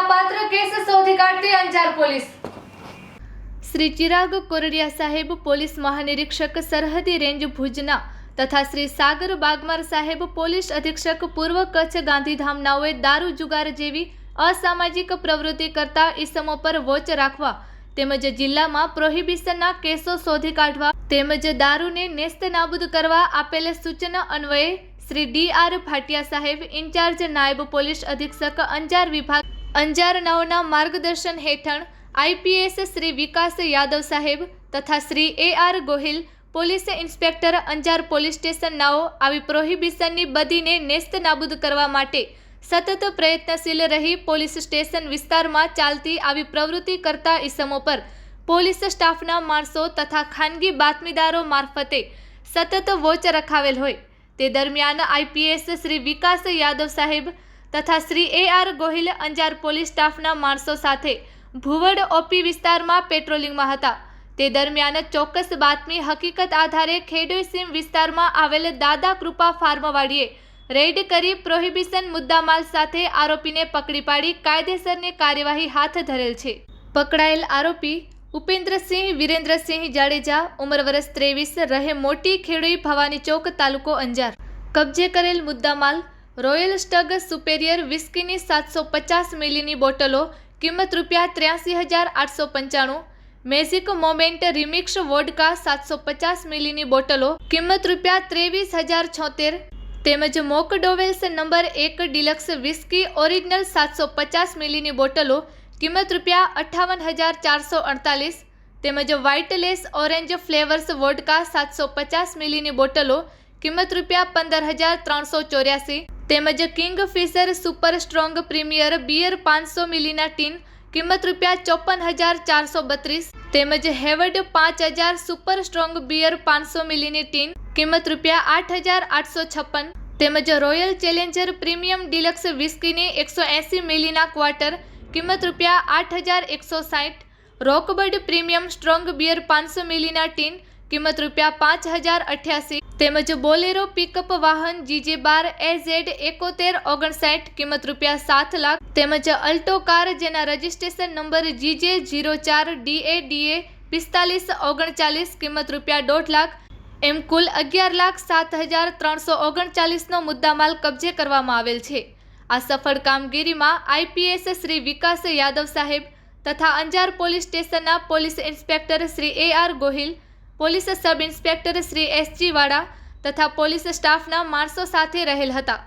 ગુનાપાત્ર case શોધી કાઢતી Anjar police. Shri Chirag Koradiya સાહેબ પોલીસ મહાનિરીક્ષક સરહદી રેન્જ ભુજના તથા શ્રી સાગર બાગમાર સાહેબ પોલીસ અધિક્ષક પૂર્વ કચ્છ ગાંધીધામનાઓએ દારૂ જુગાર જેવી અસામાજિક પ્રવૃત્તિ કરતા ઈસમો પર વોચ રાખવા તેમજ જિલ્લામાં પ્રોહિબિશનના કેસો શોધી કાઢવા તેમજ દારૂને નેસ્ત નાબૂદ કરવા આપેલ સૂચના અન્વયે શ્રી ડી આર ભાટિયા સાહેબ ઇન્ચાર્જ નાયબ પોલીસ અધિક્ષક અંજાર વિભાગ અંજાર નવના માર્ગદર્શન હેઠળ આઈપીએસ શ્રી વિકાસ યાદવ સાહેબ તથા Shri A R Gohil, police inspector Anjar police station નાઓ આવી પ્રોહિબિશનની બદીને નેસ્ત નાબૂદ કરવા માટે સતત પ્રયત્નશીલ રહી પોલીસ સ્ટેશન વિસ્તારમાં ચાલતી આવી પ્રવૃત્તિ કરતા ઇસમો પર પોલીસ સ્ટાફના માણસો તથા ખાનગી બાતમીદારો મારફતે સતત વોચ રખાવેલ હોય. તે દરમિયાન આઈપીએસ શ્રી વિકાસ યાદવ સાહેબ તથા Shri A R Gohil Anjar police સ્ટાફના માણસો સાથે ભુવડ ઓપી વિસ્તારમાં પેટ્રોલિંગમાં હતા. તે દરમિયાન ચોક્કસ બાતમી હકીકત આધારે ખેડોઈ વિસ્તારમાં આવેલ દાદા કૃપા ફાર્મવાડીએ રેડ કરી પ્રોહિબિશન મુદ્દામાલ સાથે આરોપીને પકડી પાડી કાયદેસરની કાર્યવાહી હાથ ધરેલ છે. પકડાયેલ આરોપી ઉપેન્દ્રસિંહ વિરેન્દ્રસિંહ જાડેજા, ઉંમર વર્ષ ત્રેવીસ, રહે મોટી ખેડૂઈ ભવાની ચોક તાલુકો અંજાર. કબજે કરેલ મુદ્દામાલ રોયલ સ્ટગ સુપેરિયર વિસ્કીની સાતસો પચાસ મિલીની બોટલો, કિંમત રૂપિયા ત્ર્યાસી હજાર આઠસો પંચાણું. મેઝિક મોમેન્ટ રિમિક્સ વોડકા સાતસો પચાસ મિલીની બોટલો, કિંમત રૂપિયા ત્રેવીસ હજાર છોતેર. તેમજ મોક ડોવેલ્સ નંબર એક ડિલક્સ વિસ્કી ઓરિજિનલ સાતસો પચાસ મિલીની બોટલો, કિંમત રૂપિયા અઠ્ઠાવન હજાર ચારસો અડતાલીસ. તેમજ white lace orange flavours vodka સાતસો પચાસ મિલીની બોટલો, કિંમત રૂપિયા પંદર હજાર ત્રણસો ચોર્યાસી. તેમજ Kingfisher super strong premier beer પાંચસો મિલીના ટીન, કિંમત રૂપિયા ચોપન હજાર ચારસો બત્રીસ, તેમજ હેવડ પાંચ હજાર સુપર સ્ટ્રોંગ બિયર પાંચસો મિલીની ટીન, કિંમત રૂપિયા આઠ હજાર આઠસો છપ્પન, તેમજ રોયલ ચેલેન્જર પ્રીમિયમ ડિલક્સ વિસ્કીની એકસો એંસી મિલીના ક્વાર્ટર, કિંમત રૂપિયા આઠ હજાર એકસો સાઠ રોકબર્ડ પ્રીમિયમ સ્ટ્રોંગ બિયર પાંચસો મિલીના ટીન કિંમત રૂપિયા પાંચ હજાર અઠ્યાસી. તેમજ બોલેરો પિકઅપ વાહન જીજે બાર એઝેડ એકોતેર ઓગણસાઠ, કિંમત રૂપિયા સાત લાખ. તેમજ અલ્ટો કાર જેના રજિસ્ટ્રેશન નંબર જીજે જીરો ચાર ડીએ ડીએ પિસ્તાલીસ ઓગણચાલીસ, કિંમત રૂપિયા દોઢ લાખ. એમ કુલ અગિયાર લાખ સાત હજાર ત્રણસો ઓગણચાલીસનો મુદ્દામાલ કબજે કરવામાં આવેલ છે. આ સફળ કામગીરીમાં આઈપીએસ શ્રી વિકાસ યાદવ સાહેબ તથા અંજાર પોલીસ સ્ટેશનના police inspector Shri A R Gohil police sub inspector Shri SG Vada તથા પોલીસ સ્ટાફના માણસો સાથે રહેલ હતા.